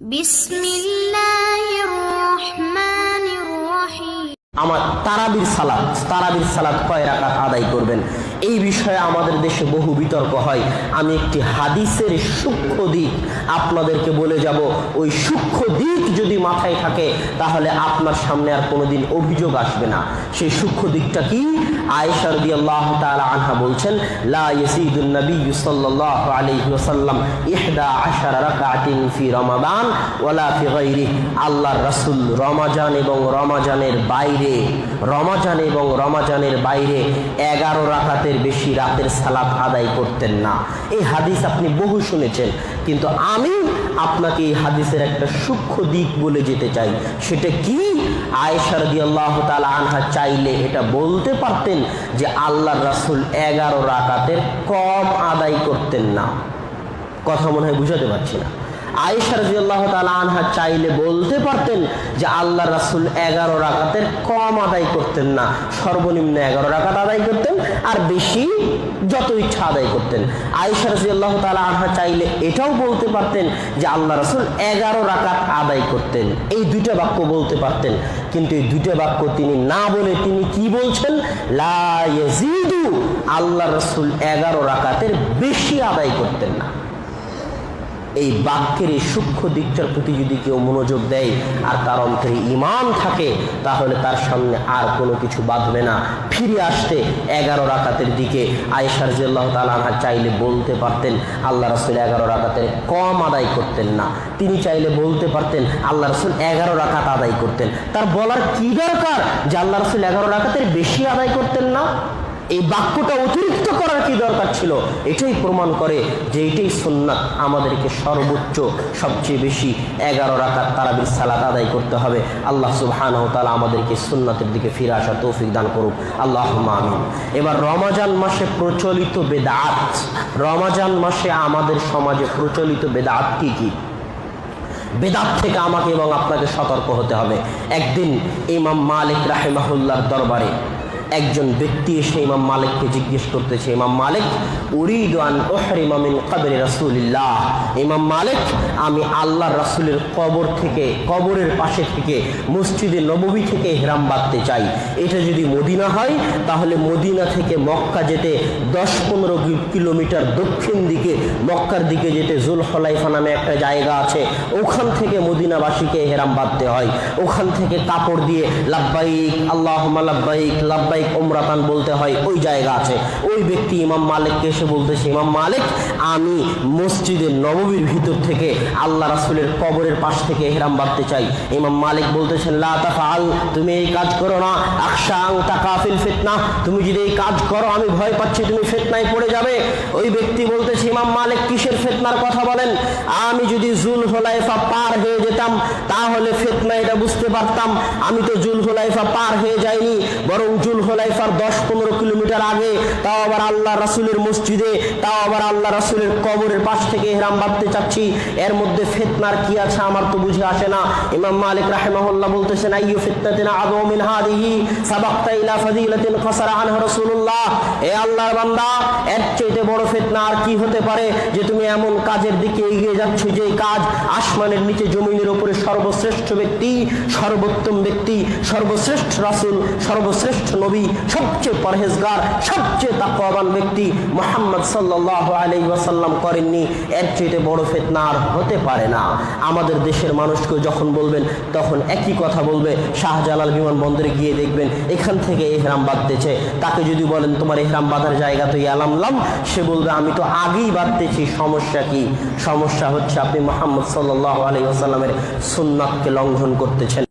بسم الله. আমার তারাবির সালাত তারাবির সালাত কয় রাকাত আদায় করবেন? এই বিষয়ে আমাদের দেশে বহু বিতর্ক হয়। আমি একটি হাদিসের সূক্ষ্ম দিক আপনাদেরকে বলে যাব। ওই সূক্ষ্ম দিক যদি মাথায় থাকে, তাহলে আপনার সামনে আর কোনোদিন অভিযোগ আসবে না। সেই সূক্ষ্ম দিকটা কি? আয়েশা রাদিয়াল্লাহু তাআলা আনহা বলছেন ইহদা গায়রিহি। আল্লাহর রমাজান এবং রমাজানের বাইরে রমাজান এবং রমাজানের বাইরে এগারো রাকাতের বেশি রাতের সালাত আদায় করতেন না। এই হাদিস আপনি বহু শুনেছেন, কিন্তু আমি আপনাকে এই হাদিসের একটা সূক্ষ্ম দিক বলে যেতে চাই। সেটা কি? আয়েশা রাদিয়াল্লাহু তাআলা আনহা চাইলে এটা বলতে পারতেন যে আল্লাহর রাসূল এগারো রাকাতের কম আদায় করতেন না। কথা মনে হয় বুঝাতে পারছি না। আয়েশা রাদিয়াল্লাহু তাআলা আনহা চাইলে বলতে পারতেন যে আল্লাহ রাসুল এগারো রাকাতের কম আদায় করতেন না। সর্বনিম্ন এগারো রাকাত আদায় করতেন আর বেশি যত ইচ্ছা আদায় করতেন। আয়েশা রাদিয়াল্লাহু তাআলা আনহা চাইলে এটাও বলতে পারতেন যে আল্লাহ রাসূল এগারো রাকাত আদায় করতেন। এই দুইটা বাক্য বলতে পারতেন। কিন্তু এই দুইটা বাক্য তিনি না বলে তিনি কি বলছেন? লা আল্লাহ রাসূল এগারো রাকাতের বেশি আদায় করতেন না। এই বাক্যের এই সূক্ষ্ম দিকটার প্রতি যদি কেউ মনোযোগ দেয় আর তার অন্তরে ইমান থাকে, তাহলে তার সামনে আর কোনো কিছু বাঁধবে না। ফিরে আসতে এগারো রাকাতের দিকে আয়েশার জিল্লাহ তালাহা চাইলে বলতে পারতেন, আল্লাহ রসুল এগারো রাকাতের কম আদায় করতেন না। তিনি চাইলে বলতে পারতেন, আল্লাহ রসুল এগারো রাকাত আদায় করতেন। তার বলার কি দরকার যে আল্লাহ রসুল এগারো রাকাতের বেশি আদায় করতেন না? এই বাক্যটা অতিরিক্ত করার কি দরকার ছিল? এটাই প্রমাণ করে যে এটাই সুন্নাত। আমাদেরকে সর্বোচ্চ, সবচেয়ে বেশি এগারো রাকাত তারাবির সালাত আদায় করতে হবে। আল্লাহ সুবহানাহু তাআলা আমাদেরকে সুন্নাতের দিকে ফিরে আসা তৌফিক দান করুক। আল্লাহ আমিন। এবার রমাজান মাসে প্রচলিত বেদাত। রমাজান মাসে আমাদের সমাজে প্রচলিত বেদাত কি কি? বেদাত থেকে আমাকে এবং আপনাকে সতর্ক হতে হবে। একদিন ইমাম মালিক রাহেমাহুল্লার দরবারে একজন ব্যক্তি এসে ইমাম মালিককে জিজ্ঞেস করতেছে, ইমাম মালিক উরিদান ওহরিমামিন কবরে রাসূলিল্লাহ। ইমাম মালিক, আমি আল্লাহ রাসূলের কবর থেকে, কবরের পাশে থেকে মসজিদে নববী থেকে হেরাম বাঁধতে চাই। এটা যদি মদিনা হয়, তাহলে মদিনা থেকে মক্কা যেতে দশ পনেরো কিলোমিটার দক্ষিণ দিকে, মক্কার দিকে যেতে জুল হলাইফা নামে একটা জায়গা আছে। ওখান থেকে মদিনাবাসীকে হেরাম বাঁধতে হয়। ওখান থেকে কাপড় দিয়ে, লাব্বাইক আল্লাহ লাব্বাইক লাব্বাইক ওমরাতান বলতে হয়, ওই জায়গা আছে। ওই ব্যক্তি ইমাম মালিককে এসে বলতেছে, ইমাম মালিক, আমি মসজিদের নববীর ভিতর থেকে আল্লাহ রাসূলের কবরের পাশ থেকে হেরাম বাঁধতে চাই। ইমাম মালিক বলতেছেন, লা তাফাল তুমি এই কাজ করো না। আকশাং তাকাফিল ফিতনা। তুমি যদি এই কাজ করো, আমি ভয় পাচ্ছি, তুমি ফিতনায় পড়ে যাবে। ওই ব্যক্তি বলতেছে, ইমাম মালিক, কিসের ফেতনার কথা বলেন? আমি যদি জুল হোলাইফা পার হয়ে যেতাম, তাহলে ফিতনা এটা বুঝতে পারতাম। আমি তো জুল হোলাইফা পার হয়ে যাইনি, বরং জুল হোলাইফার দশ পনেরো কিলোমিটার আগে, তাও আবার আল্লাহ রাসূলের মসজিদে, তাও আবার আল্লাহ রাসূলের কবরের পাশ থেকে হেরাম বাঁধতে চাচ্ছি। এর মধ্যে ফিতনার কি আছে আমার তো বুঝে আসে না। ইমাম মালিক রাহিমাহুল্লাহ বলতেছেন, আইয়ু ফিতনাতিন আযম মিন হাদিহি সাবাক্তা ইলা ফাদিলাতিন ফাসারা আনহা রাসূলুল্লাহ। এ আল্লাহর বান্দা, এর চাইতে বড় ফিতনা আর কি হতে পারে যে তুমি এমন কাজের দিকে এগিয়ে যাচ্ছ? যে কাজ আসমানের নিচে জমিনের উপরে সর্বশ্রেষ্ঠ ব্যক্তি, সর্বোত্তম ব্যক্তি, সর্বশ্রেষ্ঠ রাসূল, সর্বশ্রেষ্ঠ নবী, সবচেয়ে পরহেজগার, সবচেয়ে তাকওয়াবান ব্যক্তি মোহাম্মদ সাল্লাল্লাহু আলাইহি ওয়াসাল্লাম করেননি। এর চাইতে বড় ফিতনা আর হতে পারে না। আমাদের দেশের মানুষকে যখন বলবেন, তখন একই কথা বলবে। শাহজালাল বিমানবন্দরে গিয়ে দেখবেন, এখান থেকে এহরাম বাঁধতেছে। তাকে যদি বলেন, তোমার এহরাম বাঁধার জায়গা তো ইয়ালামলাম সে বলবে, আমি তো আগেই বাঁধতেছি, সমস্যা কি? সমস্যা হচ্ছে আপনি মোহাম্মদ সাল্লাল্লাহু আলাইহি ওয়াসাল্লামের সুন্নাতকে লঙ্ঘন করতেছেন।